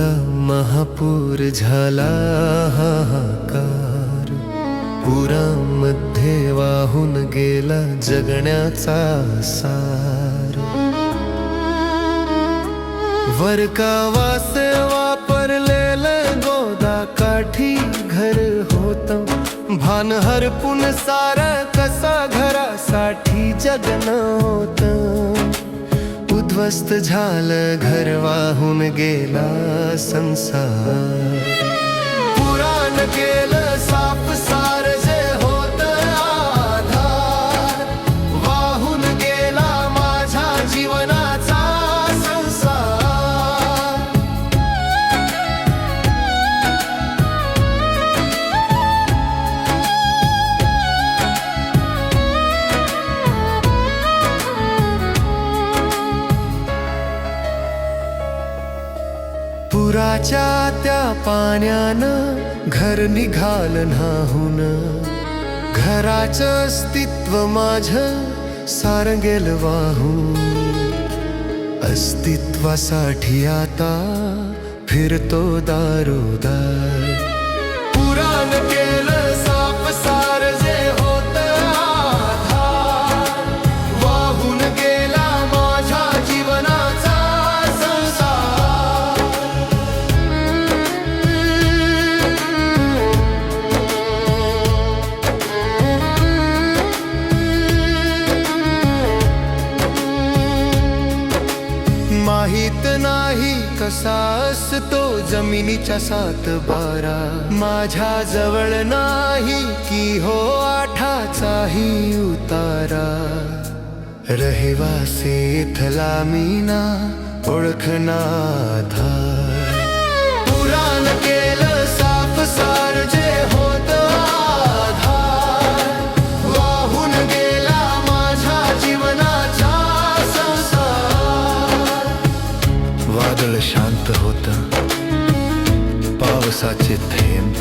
झाला महापूर झाला हाहाकार पुरामध्ये वाहून गेला जगण्याचा सार। वरकावासे वापरलेलं गोदा काठी घर होत। भान हरपून सार कसा घरासाठी जगन होतं। उद्ध्वस्त झालं घर वाहून गेला संसार. पुराण केलं पुराच्या त्या पाण्यानं घर निघाल न्हाहून. घराचं अस्तित्व माझ सारंगेल वाहून. अस्तित्वासाठी आता फिरतो दारोदार. माहीत नाही कसा असतो जमिनीच्या सात बारा. माझ्या जवळ नाही की हो आठाचाही उतारा. रहिवासी इथला मीना ओळखनाधार वादळ शांत होत पावसाचे थेंब